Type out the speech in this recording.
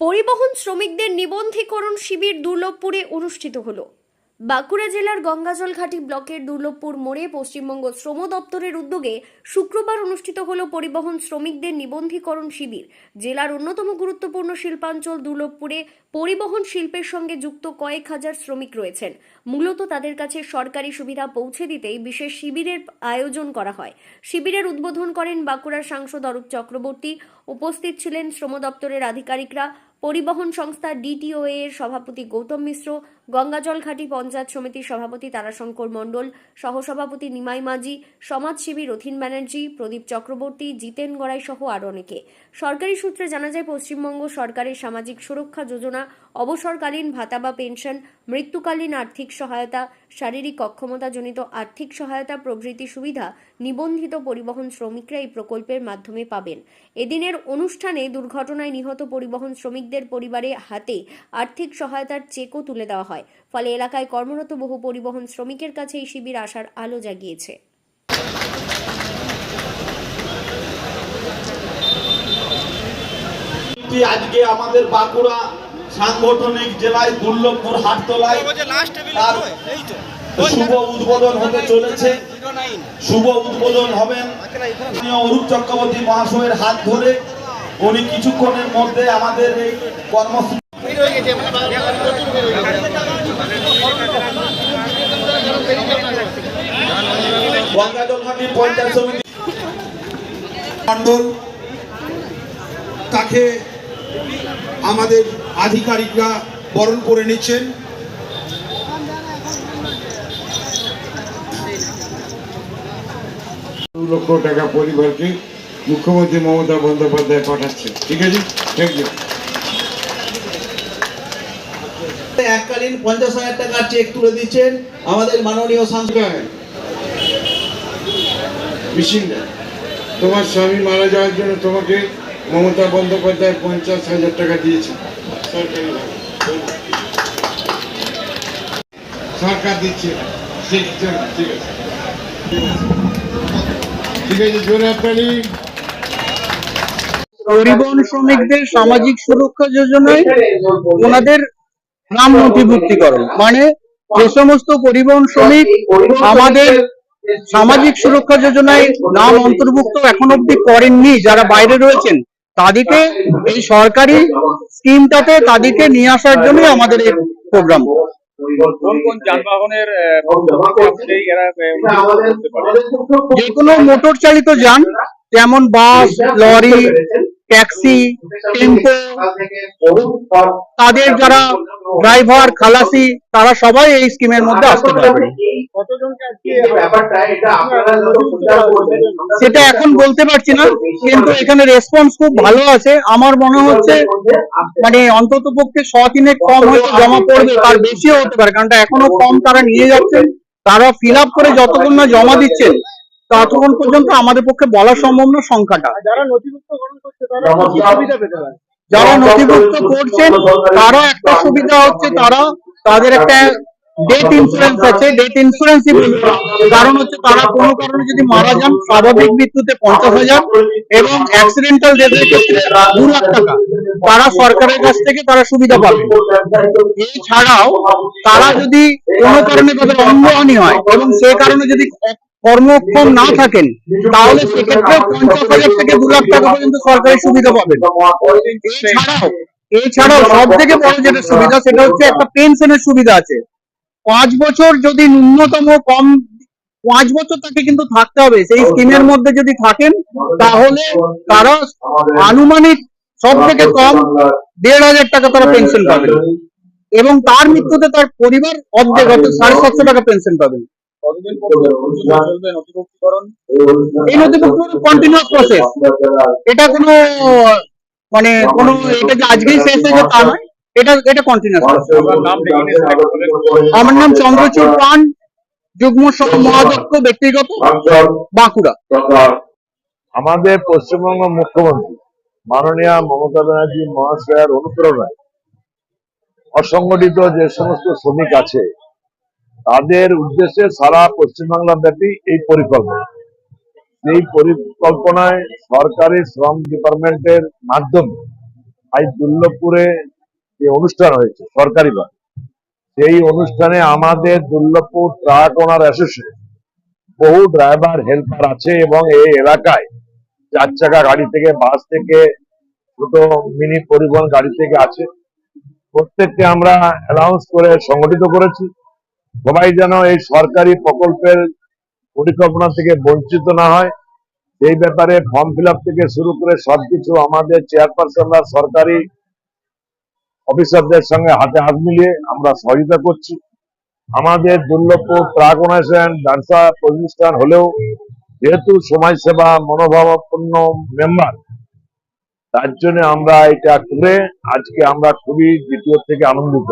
পরিবহন শ্রমিকদের নিবন্ধীকরণ শিবির দুর্লভপুরে অনুষ্ঠিত হলো। বাঁকুড়া জেলার গঙ্গাজল ঘাটি ব্লকের দুর্লভপুর মোড়ে পশ্চিমবঙ্গ শ্রম দপ্তরের উদ্যোগে শুক্রবার অনুষ্ঠিত হল পরিবহন শ্রমিকদের নিবন্ধীকরণ শিবির। জেলার অন্যতম গুরুত্বপূর্ণ শিল্পাঞ্চল দুর্লভপুরে পরিবহন শিল্পের সঙ্গে যুক্ত কয়েক হাজার শ্রমিক রয়েছেন। মূলত তাদের কাছে সরকারি সুবিধা পৌঁছে দিতেই বিশেষ শিবিরের আয়োজন করা হয়। শিবিরের উদ্বোধন করেন বাঁকুড়ার সাংসদ অরূপ চক্রবর্তী। উপস্থিত ছিলেন শ্রম দপ্তরের আধিকারিকরা। পরিবহন সংস্থা ডিটিওএ এর সভাপতি গৌতম মিশ্র, গঙ্গাজল ঘাটি পঞ্চায়েত সমিতির সভাপতি তারাশঙ্কর মণ্ডল, সহসভাপতি নিমাই মাঝি, সমাজসেবী রথিন ব্যানার্জি, প্রদীপ চক্রবর্তী, জিতেন গড়াই সহ আরও অনেকে। সরকারি সূত্রে জানা যায়, পশ্চিমবঙ্গ সরকারের সামাজিক সুরক্ষা যোজনা, অবসরকালীন ভাতা বা পেনশন, মৃত্যুকালীন আর্থিক সহায়তা শারীরিক অক্ষমতাজনিত আর্থিক সহায়তা প্রভৃতি সুবিধা নিবন্ধিত পরিবহন শ্রমিকরা এই প্রকল্পের মাধ্যমে পাবেন। এদিনের অনুষ্ঠানে দুর্ঘটনায় নিহত পরিবহন শ্রমিকদের পরিবারে হাতে আর্থিক সহায়তার চেকও তুলে দেওয়া হয়। ফলে এলাকায় কর্মরত বহু পরিবহন শ্রমিকের কাছে এই শিবির আসার আলো জাগিয়েছে। আজকে আমাদের বাঁকুড়া সাংগঠনিক জেলায় দুর্লভপুর হাটতলায় তার শুভ উদ্বোধন হতে চলেছে। শুভ উদ্বোধন হবেন অরূপ চক্রবর্তী মহাশয়ের হাত ধরে। উনি কিছুক্ষণের মধ্যে আমাদের এই কর্মসূচি গঙ্গাজলঘাটি পঞ্চায়েত সমিতি তাকে আমাদের আধিকারিকরা বরণ করে নিচ্ছেন। দু লক্ষ টাকা পরিবারকে মুখ্যমন্ত্রী মমতা বন্দ্যোপাধ্যায় পাঠাচ্ছে। ঠিক আছে? থ্যাংক ইউ এককালীন পঞ্চাশ হাজার টাকার চেক তুলে দিচ্ছেন আমাদের মাননীয় সাংসদ। মিশিন্দা তোমার স্বামী মারা যাওয়ার জন্য তোমাকে মমতা বন্দ্যোপাধ্যায় পঞ্চাশ হাজার টাকা দিয়েছে। সরকারি দিচ্ছে ঠিক আছে। ঠিক আছে, জোরে আপনারই পরিবহন শ্রমিকদের সামাজিক সুরক্ষা যোজনায় ওনাদের নাম নথিভুক্তিকরণ মানে যে সমস্ত পরিবহন শ্রমিক আমাদের সামাজিক সুরক্ষা যোজনায় নাম অন্তর্ভুক্ত এখন অব্দি করেননি, যারা বাইরে রয়েছেন তাদেরকে এই সরকারি স্কিমটাতে তাদেরকে নিয়ে আসার জন্যই আমাদের এই প্রোগ্রাম যে কোনো মোটর চালিত যান যেমন বাস লরি ট্যাক্সি, টেম্পো, তাদের যারা ড্রাইভার, খালাসি, তারা সবাই এই স্কিমের মধ্যে আসতে পারবে। সেটা এখন বলতে পারছি না, কিন্তু এখানে রেসপন্স খুব ভালো আছে। আমার মনে হচ্ছে মানে অন্তত পক্ষে শ কম হয়তো জমা পড়বে, তার বেশিও হতে পারে, কারণ এখনও কম তারা নিয়ে যাচ্ছেন তারা ফিল আপ করে যতক্ষণ না জমা দিচ্ছেন ততক্ষণ পর্যন্ত আমাদের পক্ষে বলা সম্ভব না সংখ্যাটা। যারা নথিভুক্তকরণ করছে তারা সুবিধা পেতে পারে। যারা নথিভুক্ত করছেন তারা একটা সুবিধা হচ্ছে তারা তাদের একটা ডেথ ইন্স্যুরেন্স আছে ডেথ ইন্স্যুরেন্স কারণ হচ্ছে তারা কোনো কারণে যদি মারা যান স্বাভাবিক মৃত্যুতে পঞ্চাশ হাজার এবং অ্যাক্সিডেন্টাল ডেথের ক্ষেত্রে দু লাখ টাকা। তারা সরকারের কাছ থেকে তারা সুবিধা পাবে। এছাড়াও তারা যদি কোনো কারণে তাদের অঙ্গহানি হয় এবং সে কারণে যদি কর্মক্ষম না থাকেন, তাহলে সেক্ষেত্রে পঞ্চাশ হাজার থেকে দু লাখ টাকা পর্যন্ত সরকারি সুবিধা পাবেন। এছাড়াও এছাড়াও সব থেকে বড় যেটা সুবিধা, সেটা হচ্ছে একটা পেনশনের সুবিধা আছে। পাঁচ বছর যদি ন্যূনতম কম, পাঁচ বছর তাকে কিন্তু থাকতে হবে। সেই স্কিমের মধ্যে যদি থাকেন, তাহলে তারা আনুমানিক সব থেকে কম দেড় হাজার টাকা তারা পেনশন পাবেন। এবং তার মৃত্যুতে তার পরিবার অর্ধেক, অর্থাৎ সাড়ে সাতশো টাকা পেনশন পাবেন। এই নথিভুক্ত কন্টিনিউয়াস প্রসেস এটা কোনো মানে কোনো এটা যে আজকেই শেষ হয়েছে তা নয়। এটা এটা কন্টিনিউয়াস আমার নাম। আমার চন্দ্রচূড় পান যুগ্ম সহ- মহাধ্যক্ষ ব্যক্তিগত বাঁকুড়া। আমাদের পশ্চিমবঙ্গ মুখ্যমন্ত্রী মাননীয় মমতা ব্যানার্জি মহাশয়ের অনুপ্রেরণায় অসংগঠিত যে সমস্ত শ্রমিক আছে তাদের উদ্দেশ্যে সারা পশ্চিমবাংলা ব্যাপী এই পরিকল্পনা। এই পরিকল্পনায় সরকারি শ্রম ডিপার্টমেন্টের মাধ্যমে আজ দুর্লভপুরে যে অনুষ্ঠান হয়েছে সরকারি ভাবে সেই অনুষ্ঠানে আমাদের দুর্লভপুর ট্রাক ওনার অ্যাসোসিয়েশন বহু ড্রাইভার, হেল্পার আছে এবং এই এলাকায় চার চাকা গাড়ি থেকে, বাস থেকে, ছোট মিনি পরিবহন গাড়ি থেকে আছে। প্রত্যেককে আমরা অ্যানাউন্স করে সংগঠিত করেছি। সবাই যেন এই সরকারি প্রকল্পের পরিকল্পনা থেকে বঞ্চিত না হয়। এই ব্যাপারে ফর্ম ফিল থেকে শুরু করে সবকিছু আমাদের চেয়ারপারসনরা সরকারি অফিসারদের সঙ্গে হাতে হাত মিলিয়ে আমরা সহযোগিতা করছি। আমাদের দুর্লভপুর ট্রাক অর্গানাইজেশন ডান্সা প্রতিষ্ঠান হলেও যেহেতু সমাজসেবা মনোভাবাপন্ন মেম্বার তার জন্য আমরা এটা করে আজকে আমরা খুবই দ্বিতীয় থেকে আনন্দিত।